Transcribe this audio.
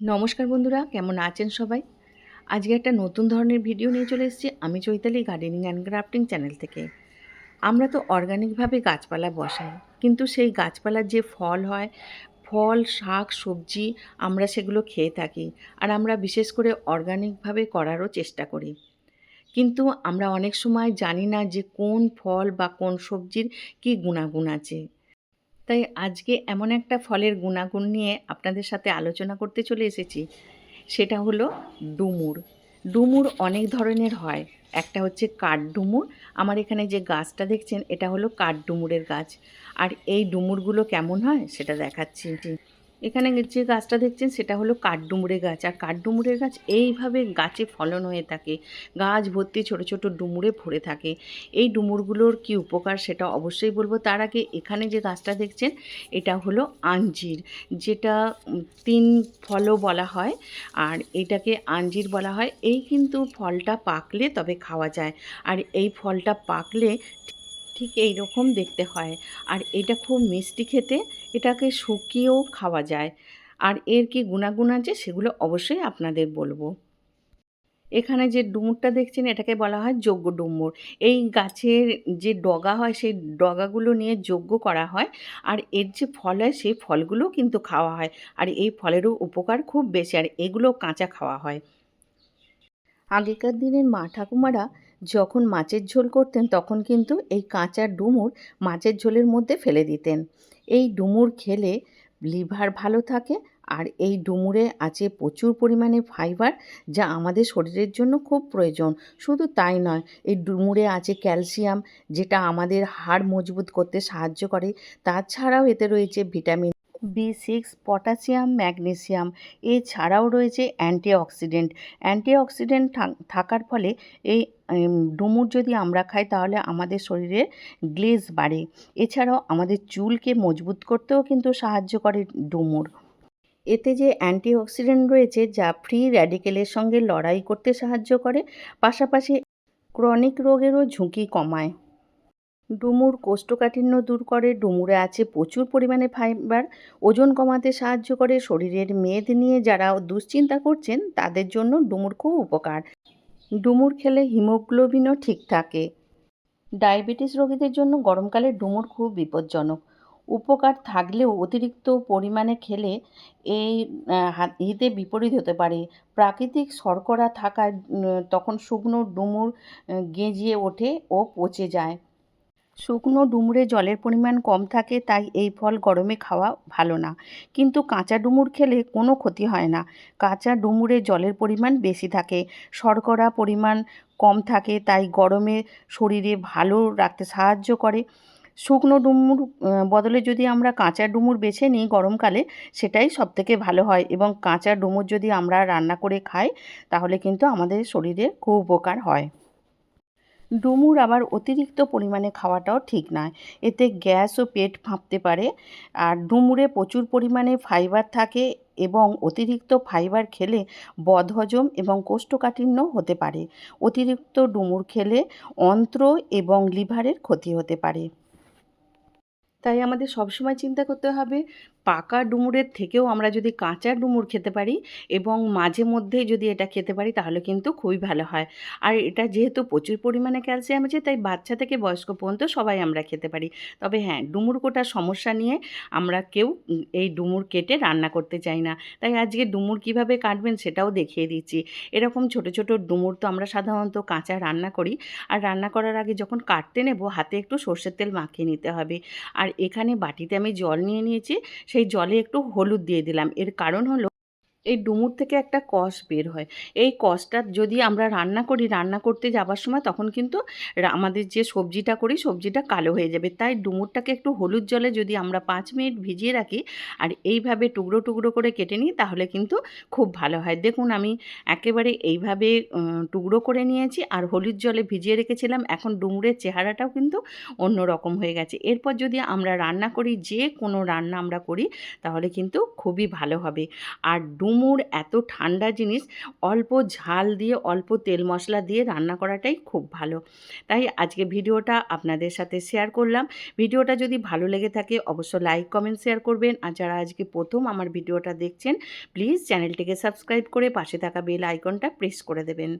নমস্কার বন্ধুরা, কেমন আছেন সবাই? আজকে একটা নতুন ধরনের ভিডিও নিয়ে চলে এসেছি আমি Chaitali gardening and grafting channel থেকে। আমরা তো অর্গানিকভাবে গাছপালা বসাই, কিন্তু সেই গাছপালার যে ফল হয়, ফল, শাক, সবজি, আমরা সেগুলো খেয়ে থাকি আর আমরা বিশেষ করে অর্গানিকভাবে করারও চেষ্টা করি। কিন্তু আমরা অনেক সময় জানি না যে কোন ফল বা কোন সবজির কী গুণাগুণ আছে। তাই আজকে এমন একটা ফলের গুণাগুণ নিয়ে আপনাদের সাথে আলোচনা করতে চলে এসেছি। সেটা হলো ডুমুর। ডুমুর অনেক ধরনের হয়। একটা হচ্ছে কাঠ ডুমুর। আমার এখানে যে গাছটা দেখছেন, এটা হলো কাঠ ডুমুরের গাছ। আর এই ডুমুরগুলো কেমন হয়, সেটা দেখাচ্ছি। এখানে যে গাছটা দেখছেন সেটা হলো কাঠডুমুরের গাছ। আর কাঠডুমুরের গাছ এইভাবে গাছে ফলন হয়ে থাকে। গাছ ভর্তি ছোট ছোট ডুমুরে ভরে থাকে। এই ডুমুরগুলোর কি উপকার সেটা অবশ্যই বলব। তার আগে এখানে যে গাছটা দেখছেন, এটা হলো আঞ্জির, যেটা তিন ফলও বলা হয় আর এটাকে আঞ্জির বলা হয়। এই কিন্তু ফলটা পাকলে তবে খাওয়া যায়। আর এই ফলটা পাকলে ঠিক এই রকম দেখতে হয়। আর এটা খুব মিষ্টি খেতে, এটাকে শুকিয়েও খাওয়া যায়। আর এর কি গুণাগুণ আছে সেগুলো অবশ্যই আপনাদের বলব। এখানে যে ডুমুরটা দেখছেন, এটাকে বলা হয় যজ্ঞ ডুমুর। এই গাছের যে ডগা হয়, সেই ডগাগুলো নিয়ে যজ্ঞ করা হয়। আর এর যে ফল হয়, সেই ফলগুলো কিন্তু খাওয়া হয়। আর এই ফলেরও উপকার খুব বেশি। আর এগুলো কাঁচা খাওয়া হয়। আগেকার দিনের মা ঠাকুমারা যখন মাছের ঝোল করতেন, তখন কিন্তু এই কাঁচা ডুমুর মাছের ঝোলের মধ্যে ফেলে দিতেন। এই ডুমুর খেলে লিভার ভালো থাকে আর এই ডুমুরে আছে প্রচুর পরিমাণে ফাইবার যা আমাদের শরীরের জন্য খুব প্রয়োজন। শুধু তাই নয়, এই ডুমুরে আছে ক্যালসিয়াম যেটা আমাদের হাড় মজবুত করতে সাহায্য করে। তাছাড়াও এতে রয়েছে vitamin B six potassium magnesium এছাড়াও রয়েছে অ্যান্টিঅক্সিডেন্ট অ্যান্টিঅক্সিডেন্ট থাকার ফলে এই ডুমুর যদি আমরা খাই তাহলে আমাদের শরীরে গ্লেজ বাড়ে। এছাড়াও আমাদের চুলকে মজবুত করতেও কিন্তু সাহায্য করে ডুমুর। এতে যে অ্যান্টিঅক্সিডেন্ট রয়েছে যা ফ্রি র্যাডিকেলের সঙ্গে লড়াই করতে সাহায্য করে, পাশাপাশি ক্রনিক রোগেরও ঝুঁকি কমায়। ডুমুর কোষ্ঠকাঠিন্য দূর করে, ডুমুরে আছে প্রচুর পরিমাণে ফাইবার। ওজন কমাতে সাহায্য করে, শরীরের মেদ নিয়ে যারা দুশ্চিন্তা করছেন, তাদের জন্য ডুমুর খুব উপকার। ডুমুর খেলে হিমোগ্লোবিনও ঠিক থাকে। ডায়াবেটিস রোগীদের জন্য গরমকালে ডুমুর খুব বিপজ্জনক। উপকার থাকলেও অতিরিক্ত পরিমাণে খেলে এই হিতে বিপরীত হতে পারে। প্রাকৃতিক শর্করা থাকায় তখন শুকনো ডুমুর গেঁজিয়ে ওঠে ও পচে যায়। শুকনো ডুমুরে জলের পরিমাণ কম থাকে, তাই এই ফল গরমে খাওয়া ভালো না। কিন্তু কাঁচা ডুমুর খেলে কোনো ক্ষতি হয় না। কাঁচা ডুমুরে জলের পরিমাণ বেশি থাকে, শর্করা পরিমাণ কম থাকে, তাই গরমে শরীরে ভালো রাখতে সাহায্য করে। শুকনো ডুমুর বদলে যদি আমরা কাঁচা ডুমুর বেছে নিই গরমকালে, সেটাই সবথেকে ভালো হয়। এবং কাঁচা ডুমুর যদি আমরা রান্না করে খাই, তাহলে কিন্তু আমাদের শরীরে খুব উপকার হয়। ডুমুর আবার অতিরিক্ত পরিমাণে খাওয়াটাও ঠিক নয়। এতে গ্যাস ও পেট ফাঁপতে পারে। আর ডুমুরে প্রচুর পরিমাণে ফাইবার থাকে এবং অতিরিক্ত ফাইবার খেলে বদহজম এবং কোষ্ঠকাঠিন্য হতে পারে। অতিরিক্ত ডুমুর খেলে অন্ত্র এবং লিভারের ক্ষতি হতে পারে। তাই আমাদের সবসময় চিন্তা করতে হবে পাকা ডুমুরের থেকেও আমরা যদি কাঁচা ডুমুর খেতে পারি এবং মাঝে মধ্যেই যদি এটা খেতে পারি, তাহলে কিন্তু খুবই ভালো হয়। আর এটা যেহেতু প্রচুর পরিমাণে ক্যালসিয়াম আছে, তাই বাচ্চা থেকে বয়স্ক পর্যন্ত সবাই আমরা খেতে পারি। তবে হ্যাঁ ডুমুর কোটার সমস্যা নিয়ে আমরা কেউ এই ডুমুর কেটে রান্না করতে চাই না। তাই আজকে ডুমুর কীভাবে কাটবেন সেটাও দেখিয়ে দিচ্ছি। এরকম ছোট ছোট ডুমুর তো আমরা সাধারণত কাঁচা রান্না করি। আর রান্না করার আগে যখন কাটতে নেব, হাতে একটু সর্ষের তেল মাখিয়ে নিতে হবে। আর এখানে বাটিতে আমি জল নিয়ে নিয়েছি। সেই জলে একটু হলুদ দিয়ে দিলাম। এর কারণ হলো এই ডুমুর থেকে একটা কষ বের হয়। এই কষটা যদি আমরা রান্না করি, রান্না করতে যাবার সময় তখন কিন্তু আমাদের যে সবজিটা করি, সবজিটা কালো হয়ে যাবে। তাই ডুমুরটাকে একটু হলুদ জলে যদি আমরা পাঁচ মিনিট ভিজিয়ে রাখি আর এইভাবে টুকরো টুকরো করে কেটে নিই, তাহলে কিন্তু খুব ভালো হয়। দেখুন, আমি একেবারে এইভাবে টুকরো করে নিয়েছি আর হলুদ জলে ভিজিয়ে রেখেছিলাম। এখন ডুমুরের চেহারাটাও কিন্তু অন্য রকম হয়ে গেছে। এরপর যদি আমরা রান্না করি, যে কোনো রান্না আমরা করি, তাহলে কিন্তু খুবই ভালো হবে। আর ডুমুর ডুমুর এত ঠান্ডা জিনিস, অল্প ঝাল দিয়ে, অল্প তেল মশলা দিয়ে রান্না করাটাই খুব ভালো। তাই আজকে ভিডিওটা আপনাদের সাথে শেয়ার করলাম। ভিডিওটা যদি ভালো লেগে থাকে অবশ্য লাইক, কমেন্ট, শেয়ার করবেন। আর যারা আজকে প্রথম আমার ভিডিওটা দেখছেন, প্লিজ চ্যানেলটিকে সাবস্ক্রাইব করে পাশে থাকা বেল আইকনটা প্রেস করে দেবেন।